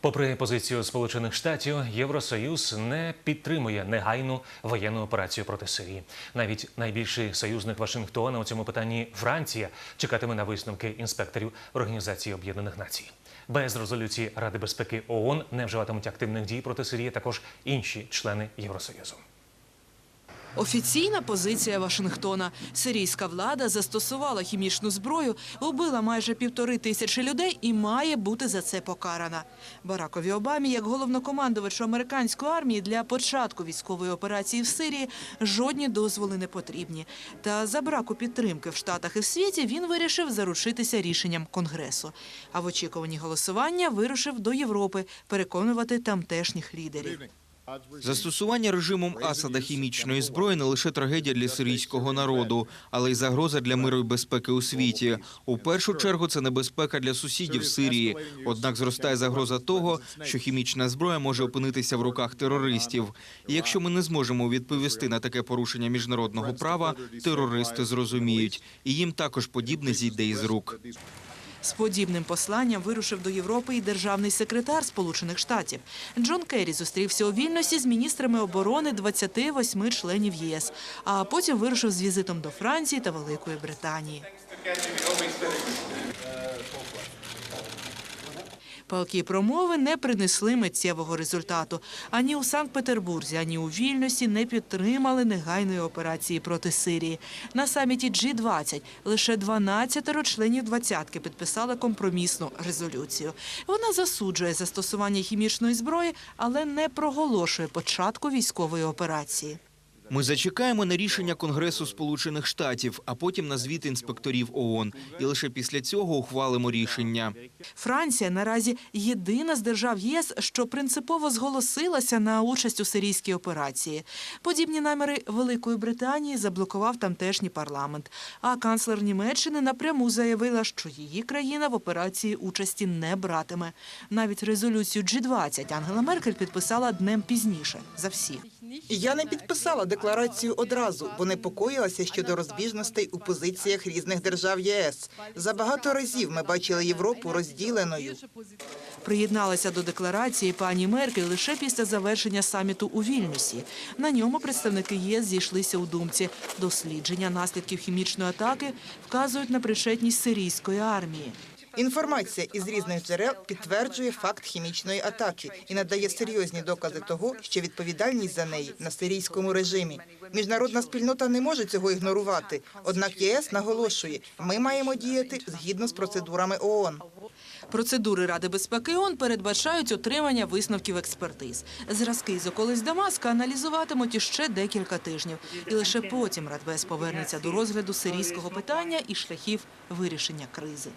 Попри позицію Сполучених Штатів, Євросоюз не підтримує негайну воєнну операцію проти Сирії. Навіть найбільший союзник Вашингтона у цьому питанні Франція чекатиме на висновки інспекторів Організації Об'єднаних Націй. Без резолюції Ради безпеки ООН не вживатимуть активних дій проти Сирії також інші члени Євросоюзу. Офіційна позиція Вашингтона. Сирійська влада застосувала хімічну зброю, вбила майже півтори тисячі людей і має бути за це покарана. Баракові Обамі, як головнокомандувачу американської армії, для початку військової операції в Сирії жодні дозволи не потрібні. Та за браку підтримки в Штатах і в світі він вирішив заручитися рішенням Конгресу. А в очікуванні голосування вирушив до Європи переконувати тамтешніх лідерів. Застосування режимом Асада хімічної зброї не лише трагедія для сирійського народу, але й загроза для миру і безпеки у світі. У першу чергу це небезпека для сусідів Сирії. Однак зростає загроза того, що хімічна зброя може опинитися в руках терористів. І якщо ми не зможемо відповісти на таке порушення міжнародного права, терористи зрозуміють, і їм також подібне зійде із рук. З подібним посланням вирушив до Європи і державний секретар Сполучених Штатів. Джон Керрі зустрівся у вільності з міністрами оборони 28 членів ЄС, а потім вирушив з візитом до Франції та Великої Британії. Палкі промови не принесли миттєвого результату. Ані у Санкт-Петербурзі, ані у Вільнюсі не підтримали негайної операції проти Сирії. На саміті G20 лише 12 членів двадцятки підписали компромісну резолюцію. Вона засуджує застосування хімічної зброї, але не проголошує початку військової операції. Ми зачекаємо на рішення Конгресу Сполучених Штатів, а потім на звіт інспекторів ООН. І лише після цього ухвалимо рішення. Франція наразі єдина з держав ЄС, що принципово зголосилася на участь у сирійській операції. Подібні наміри Великої Британії заблокував тамтешній парламент. А канцлер Німеччини напряму заявила, що її країна в операції участі не братиме. Навіть резолюцію G20 Ангела Меркель підписала днем пізніше за всіх. Я не підписала декларацію одразу, бо непокоїлася щодо розбіжностей у позиціях різних держав ЄС. Забагато разів ми бачили Європу розділеною. Приєдналася до декларації пані Меркель лише після завершення саміту у Вільнюсі. На ньому представники ЄС зійшлися у думці. Дослідження наслідків хімічної атаки вказують на причетність сирійської армії. Інформація із різних джерел підтверджує факт хімічної атаки і надає серйозні докази того, що відповідальність за неї на сирійському режимі. Міжнародна спільнота не може цього ігнорувати. Однак ЄС наголошує, ми маємо діяти згідно з процедурами ООН. Процедури Ради безпеки ООН передбачають отримання висновків експертиз. Зразки з околиць Дамаска аналізуватимуть іще декілька тижнів. І лише потім Радбез повернеться до розгляду сирійського питання і шляхів вирішення кризи.